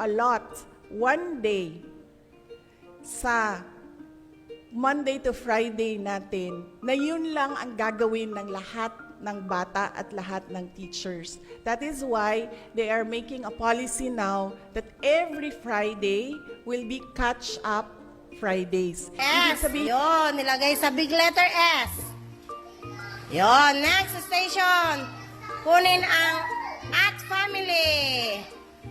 allot one day sa Monday to Friday natin na yun lang ang gagawin ng lahat ng bata at lahat ng teachers. That is why they are making a policy now that every Friday will be catch-up Fridays. Ibig S. sabihin- Yun, nilagay sa big letter S. Yun, next station. Kunin ang.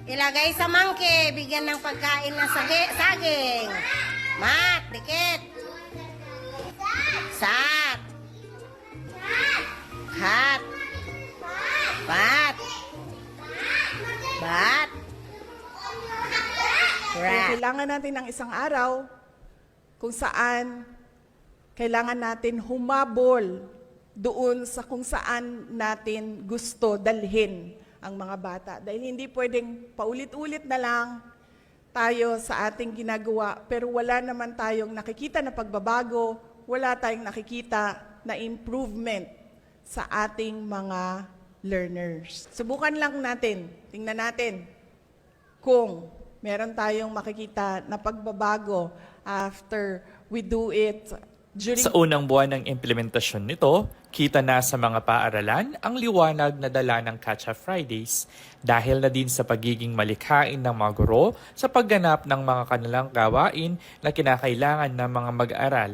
Ilagay sa monkey, bigyan ng pagkain ng sagi- saging. Mat, dikit. Sat. Hat. Bat. Bat. Kailangan natin ng isang araw kung saan kailangan natin humabol doon sa kung saan natin gusto dalhin ang mga bata. Dahil hindi pwedeng paulit-ulit na lang tayo sa ating ginagawa, pero wala naman tayong nakikita na pagbabago, wala tayong nakikita na improvement sa ating mga learners. Subukan lang natin, tingnan natin kung meron tayong makikita na pagbabago after we do it during Sa unang buwan ng implementasyon nito, kita na sa mga paaralan ang liwanag na dala ng Catch Up Fridays dahil na din sa pagiging malikhain ng mga guro sa pagganap ng mga kanilang gawain na kinakailangan ng mga mag-aaral.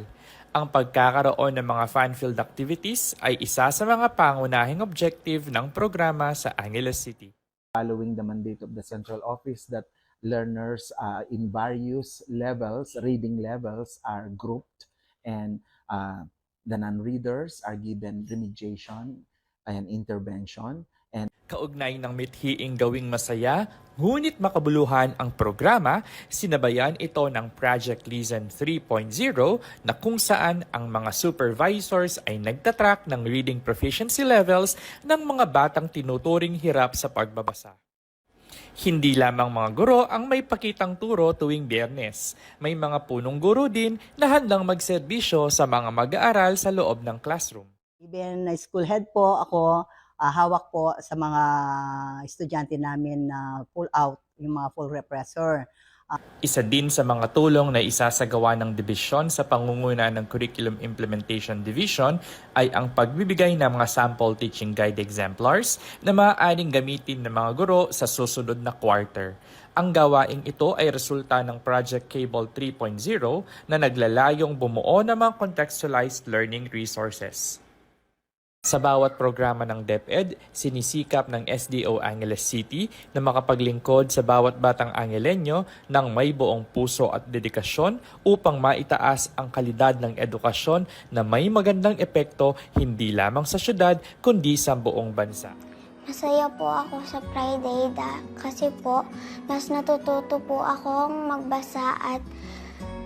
Ang pagkakaroon ng mga fun-filled activities ay isa sa mga pangunahing objective ng programa sa Angeles City. following the mandate of the central office that learners uh, in various levels, reading levels, are grouped and uh, the non-readers are given remediation and intervention. And Kaugnay ng mithiing gawing masaya, ngunit makabuluhan ang programa, sinabayan ito ng Project Listen 3.0 na kung saan ang mga supervisors ay nagtatrack ng reading proficiency levels ng mga batang tinuturing hirap sa pagbabasa. Hindi lamang mga guro ang may pakitang turo tuwing biyernes. May mga punong guro din na handang magserbisyo sa mga mag-aaral sa loob ng classroom. Even na school head po ako, ah, hawak po sa mga estudyante namin na full out, yung mga full repressor. Isa din sa mga tulong na isasagawa ng dibisyon sa pangunguna ng Curriculum Implementation Division ay ang pagbibigay ng mga sample teaching guide exemplars na maaaring gamitin ng mga guro sa susunod na quarter. Ang gawaing ito ay resulta ng Project Cable 3.0 na naglalayong bumuo ng mga contextualized learning resources. Sa bawat programa ng DepEd, sinisikap ng SDO Angeles City na makapaglingkod sa bawat batang Angelenyo ng may buong puso at dedikasyon upang maitaas ang kalidad ng edukasyon na may magandang epekto hindi lamang sa syudad kundi sa buong bansa. Masaya po ako sa Friday da kasi po mas natututo po akong magbasa at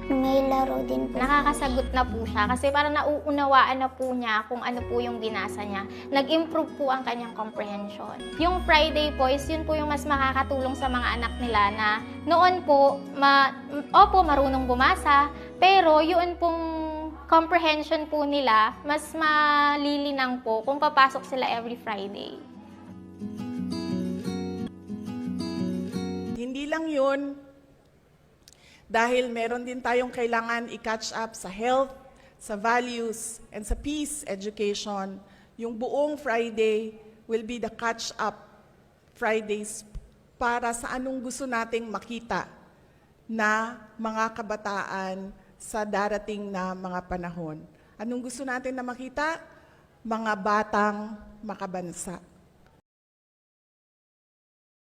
may laro din po. Nakakasagot na po siya kasi parang nauunawaan na po niya kung ano po yung binasa niya. Nag-improve po ang kanyang comprehension. Yung Friday po is yun po yung mas makakatulong sa mga anak nila na noon po, ma, opo, marunong bumasa, pero yun pong comprehension po nila, mas malilinang po kung papasok sila every Friday. Hindi lang yun, dahil meron din tayong kailangan i-catch up sa health, sa values, and sa peace education. Yung buong Friday will be the catch-up Fridays para sa anong gusto nating makita na mga kabataan sa darating na mga panahon. Anong gusto natin na makita? Mga batang makabansa.